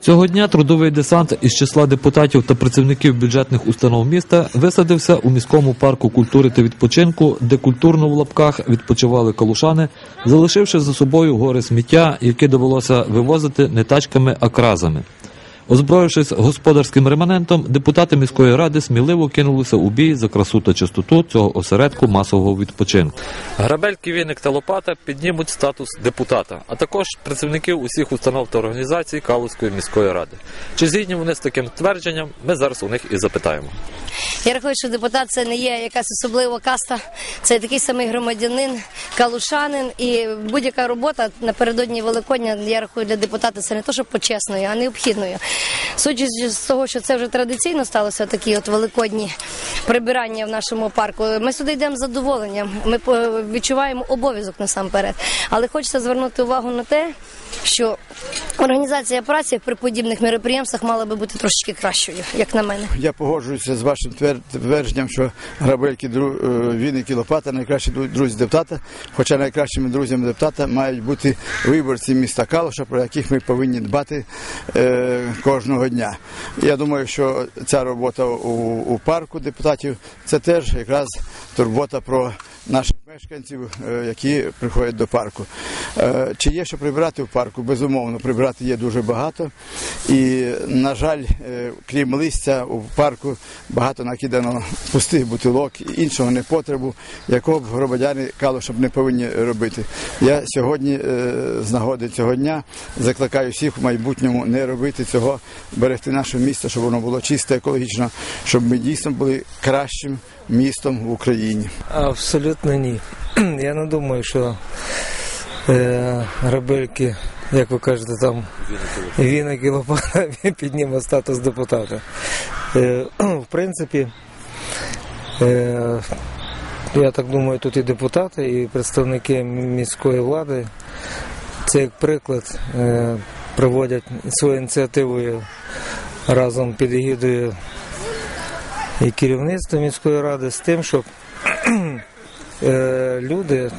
Цього дня трудовий десант із числа депутатів та працівників бюджетних установ міста висадився у міському парку культури та відпочинку, де культурно в лапках відпочивали калушани, залишивши за собою гори сміття, які довелося вивозити не тачками, а кразами. Озброївшись господарським реманентом, депутати міської ради сміливо кинулися у бій за красу та чистоту цього осередку масового відпочинку. Грабельки, віник та лопата піднімуть статус депутата, а також працівників усіх установ та організацій Калузької міської ради. Чи згідні вони з таким твердженням? Ми зараз у них і запитаємо. Я рахую, що депутат це не є якась особлива каста, це такий самий громадянин, калушанин. І будь-яка робота напередодні Великодня, я рахую, для депутата це не то, що почесною, а необхідною. Судячи з того, що це вже традиційно сталося, такі от великодні прибирання в нашому парку. Ми сюди йдемо з задоволенням. Ми відчуваємо обов'язок насамперед. Але хочеться звернути увагу на те, що організація праці при подібних мероприємствах мала би бути трошечки кращою, як на мене. Я погоджуюся з вашим твер- твердженням, що грабельки, е, віники, лопата найкращі друзі депутата. Хоча найкращими друзями депутата мають бути виборці міста Калуша, про яких ми повинні дбати е, кожного дня. Я думаю, що ця робота у, у парку депутатів це теж якраз турбота про наших мешканців, е, які приходять до парку. Е, Чи є що прибирати в парку? Безумовно, прибирати є дуже багато. І, на жаль, е, крім листя, у парку багато накидано пустих бутилок, і іншого непотребу, якого б громадяни Калуша б не повинні робити. Я сьогодні, е, з нагоди цього дня, закликаю всіх в майбутньому не робити цього, берегти наше місто, щоб воно було чисте, екологічно, щоб ми дійсно були кращим містом в Україні. Абсолютно ні. Я не думаю, що грабельки, як ви кажете, там віник і лопата підніме статус депутата. Е, в принципі, е, я так думаю, тут і депутати, і представники міської влади. Це як приклад е, проводять своєю ініціативою разом під егідою і керівництва міської ради з тим, щоб е, люди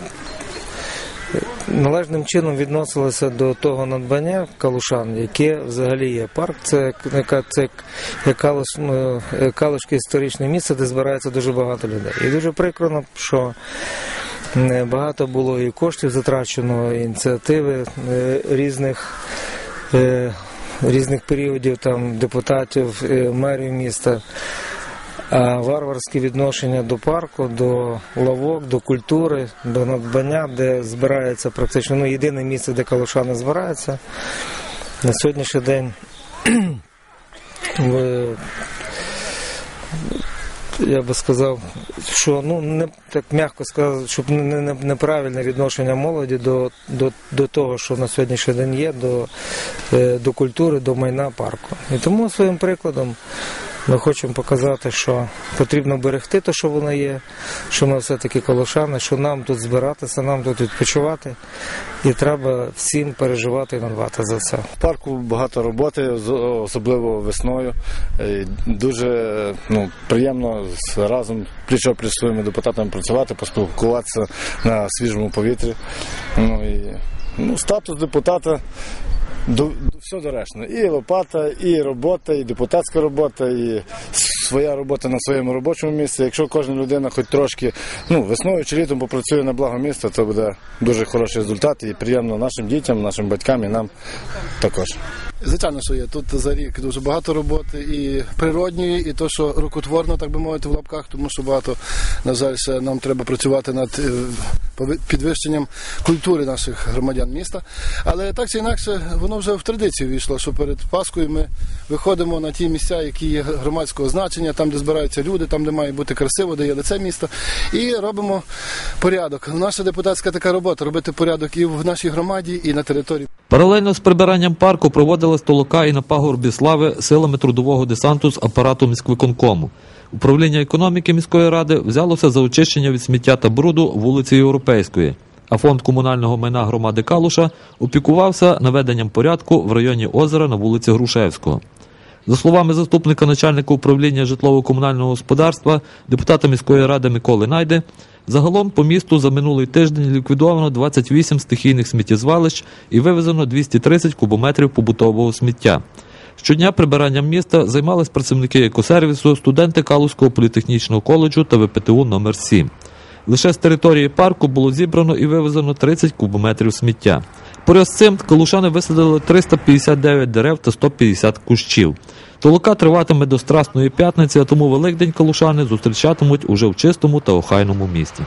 належним чином відносилися до того надбання калушан, яке взагалі є. Парк це яка це калуш, ну, е, історичне місце, де збирається дуже багато людей. І дуже прикро, що е, багато було і коштів затрачено, і ініціативи е, різних. Різних періодів там депутатів, мерів міста, варварське відношення до парку, до лавок, до культури, до надбання, де збирається практично ну, єдине місце, де калушани збираються. На сьогоднішній день я би сказав, що ну не так м'яко сказати, щоб не, не- неправильне відношення молоді до, до, до того, що на сьогоднішній день є, до, е, до культури, до майна парку. І тому своїм прикладом ми хочемо показати, що потрібно берегти те, що воно є, що ми все-таки колошани, що нам тут збиратися, нам тут відпочивати, і треба всім переживати і надбати за це. В парку багато роботи, особливо весною. Е, Дуже ну, приємно разом пліч опліч своїми депутатами працювати, поспілкуватися на свіжому повітрі. Ну, і, ну, статус депутата до, все доречно. І лопата, і робота, і депутатська робота, і своя робота на своєму робочому місці. Якщо кожна людина хоч трошки ну, весною чи літом попрацює на благо міста, то буде дуже хороший результат і приємно нашим дітям, нашим батькам і нам також. Звичайно, що є. Тут за рік дуже багато роботи і природньої, і то, що рукотворно, так би мовити, в лапках, тому що багато, на жаль, ще нам треба працювати над е, підвищенням культури наших громадян міста. Але так чи інакше, воно вже в традицію війшло, що перед Паскою ми виходимо на ті місця, які є громадського значення, там, де збираються люди, там, де має бути красиво, де є лице міста, і робимо порядок. Наша депутатська така робота робити порядок і в нашій громаді, і на території. Паралельно з прибиранням парку проводилась толока і на пагорбі слави силами трудового десанту з апарату міськвиконкому. Управління економіки міської ради взялося за очищення від сміття та бруду вулиці Європейської. А фонд комунального майна громади Калуша опікувався наведенням порядку в районі озера на вулиці Грушевського. За словами заступника начальника управління житлово-комунального господарства, депутата міської ради Миколи Найди, загалом по місту за минулий тиждень ліквідовано 28 стихійних сміттєзвалищ і вивезено 230 кубометрів побутового сміття. Щодня прибиранням міста займались працівники екосервісу, студенти Калузького політехнічного коледжу та ВПТУ номер 7 Лише з території парку було зібрано і вивезено 30 кубометрів сміття. Поряд з цим калушани висадили 359 дерев та 150 кущів. Толока триватиме до Страсної п'ятниці, а тому Великдень калушани зустрічатимуть уже в чистому та охайному місті.